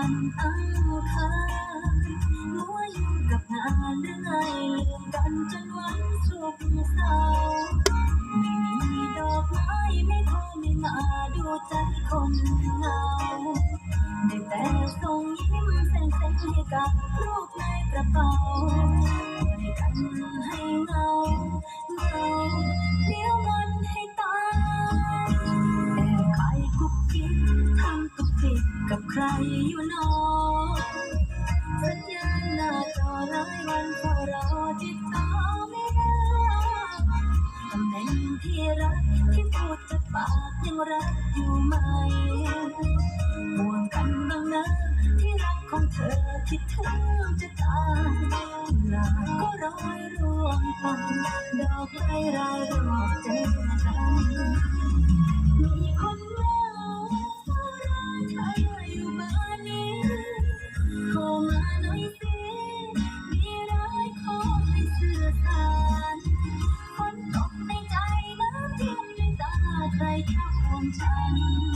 วันอางคารมัวอยู่กับงานเรื่อยลืมกันจนวันสุกร์เสาร์ไม่มีดอกไม้ไม่โทรไม่มาดูใจคนเหงาได้แต่ส่งยิ้มแสงแสงให้กับรูปในกระเป๋า ใครอยู่นอสัญญาณหน้าจอหลายวันเฝ้ารอติดต่อไม่ได้ตำแหน่งที่รักที่พูดกับปากยังรักอยู่ไหมห่วงกันบ้างนะที่รักของเธอคิดถึงจะตายลาก็ร้อยร่วงไปดอกไม้รายรอบเจ ฝนตกในใจน้ำท่วมในตาใครเข้าของฉัน